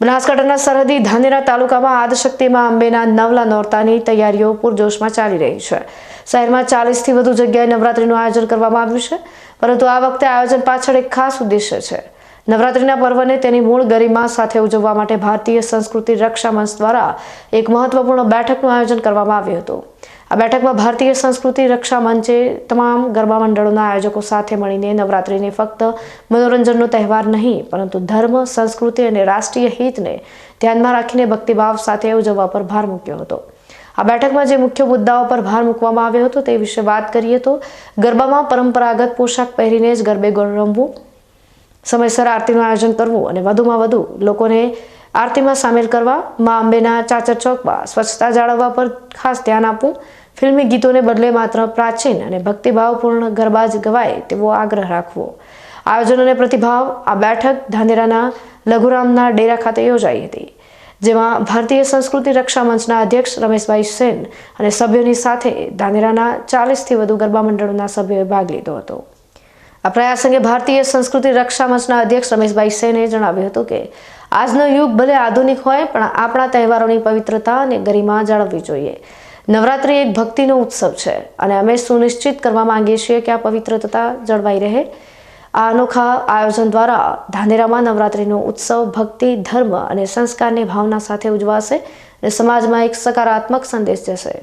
બનાસકાંઠાના સરહદી ધાનેરા તાલુકામાં આદશક્તિમાં અંબેના નવલા નોરતાની તૈયારીઓ પૂરજોશમાં ચાલી રહી છે. શહેરમાં ચાલીસથી વધુ જગ્યાએ નવરાત્રીનું આયોજન કરવામાં આવ્યું છે, પરંતુ આ વખતે આયોજન પાછળ એક ખાસ ઉદ્દેશ્ય છે. નવરાત્રીના પર્વને તેની મૂળ ગરિમા સાથે ઉજવવા માટે ભારતીય સંસ્કૃતિ રક્ષા મંચ દ્વારા એક મહત્વપૂર્ણ બેઠકનું આયોજન કરવામાં આવ્યું હતું. આ બેઠકમાં ભારતીય સંસ્કૃતિ રક્ષા મંચે તમામ ગરબા મંડળોના આયોજકો સાથે મળીને નવરાત્રિને ફક્ત મનોરંજનનો તહેવાર નહીં, પરંતુ ધર્મ, સંસ્કૃતિ અને રાષ્ટ્રીય હિતને ધ્યાનમાં રાખીને ભક્તિભાવ સાથે ઉજવવા પર ભાર મૂક્યો હતો. આ બેઠકમાં જે મુખ્ય મુદ્દાઓ પર ભાર મૂકવામાં આવ્યો હતો તે વિશે વાત કરીએ તો ગરબામાં પરંપરાગત પોશાક પહેરીને જ ગરબે રમવું સમયસર આરતીનું આયોજન કરવું અને વધુમાં વધુ લોકોને આરતીમાં સામેલ કરવા મા અંબેના ચાચર ચોકમાં સ્વચ્છતા જાળવવા પર ખાસ ધ્યાન આપવું. ફિલ્મી ગીતોને બદલે માત્ર પ્રાચીન અને ભક્તિભાવપૂર્ણ ગરબા જ ગવાય તેવો આગ્રહ રાખવો. આયોજન અને પ્રતિભાવ આ બેઠક ધાનેરાના લઘુરામના ડેરા ખાતે યોજાઈ હતી, જેમાં ભારતીય સંસ્કૃતિ રક્ષા મંચના અધ્યક્ષ રમેશભાઈ સેન અને સભ્યોની સાથે ધાનેરાના ચાલીસથી વધુ ગરબા મંડળોના સભ્યોએ ભાગ લીધો હતો. આ પ્રયાસ અંગે ભારતીય સંસ્કૃતિ રક્ષા મંચના અધ્યક્ષ રમેશભાઈ સેને જણાવ્યું હતું કે આજનો યુગ ભલે આધુનિક હોય, પણ આપણા તહેવારોની પવિત્રતા અને ગરિમા જાળવવી જોઈએ. નવરાત્રિ એક ભક્તિનો ઉત્સવ છે અને અમે સુનિશ્ચિત કરવા માંગીએ છીએ કે આ પવિત્રતા જળવાઈ રહે. આ અનોખા આયોજન દ્વારા ધાનેરામાં નવરાત્રિનો ઉત્સવ ભક્તિ, ધર્મ અને સંસ્કારની ભાવના સાથે ઉજવાશે અને સમાજમાં એક સકારાત્મક સંદેશ જશે.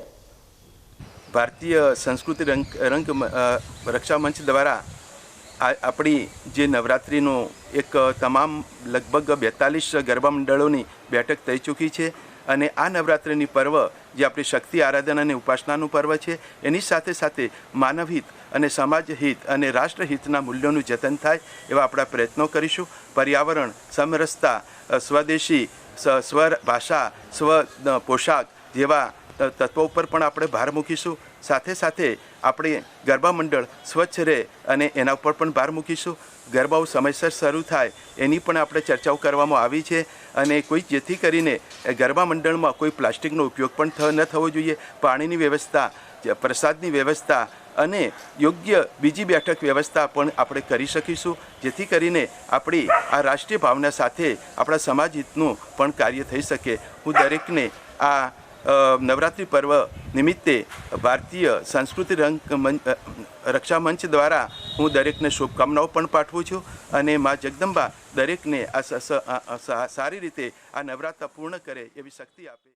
ભારતીય સંસ્કૃતિ રંગ રંગ રક્ષા મંચ દ્વારા આપણી જે નવરાત્રિનો એક તમામ લગભગ બેતાલીસ ગરબા મંડળોની બેઠક થઈ ચૂકી છે અને આ નવરાત્રિની પર્વ જે આપણી શક્તિ આરાધના અને ઉપાસનાનું પર્વ છે, એની સાથે સાથે માનવહિત અને સમાજ હિત અને રાષ્ટ્રહિતના મૂલ્યોનું જતન થાય એવા આપણા પ્રયત્નો કરીશું. પર્યાવરણ, સમરસતા, સ્વદેશી સ્વ ભાષા, સ્વ પોશાક જેવા તત્વો ઉપર પણ આપણે ભાર મૂકીશું. સાથે સાથે આપણે ગરબા મંડળ સ્વચ્છ રહે અને એના ઉપર પણ ભાર મૂકીશું. ગરબાઓ સમયસર શરૂ થાય એની પણ આપણે ચર્ચાઓ કરવામાં આવી છે અને કોઈ જેથી કરીને ગરબા મંડળમાં કોઈ પ્લાસ્ટિકનો ઉપયોગ પણ ન થવો જોઈએ, પાણીની વ્યવસ્થા પ્રસાદની વ્યવસ્થા અને યોગ્ય બીજી બેઠક વ્યવસ્થા પણ આપણે કરી શકીશું. જેથી કરીને આપણી આ રાષ્ટ્રીય ભાવના સાથે આપણા સમાજ હિતનું પણ કાર્ય થઈ શકે. હું દરેકને આ નવરાત્રિ પર્વ નિમિત્તે ભારતીય સંસ્કૃતિ રંગ રક્ષા મંચ દ્વારા હું દરેકને શુભકામનાઓ પણ પાઠવું છું અને મા જગદંબા દરેકને સારી રીતે આ નવરાત્ર પૂર્ણ કરે એવી શક્તિ આપે.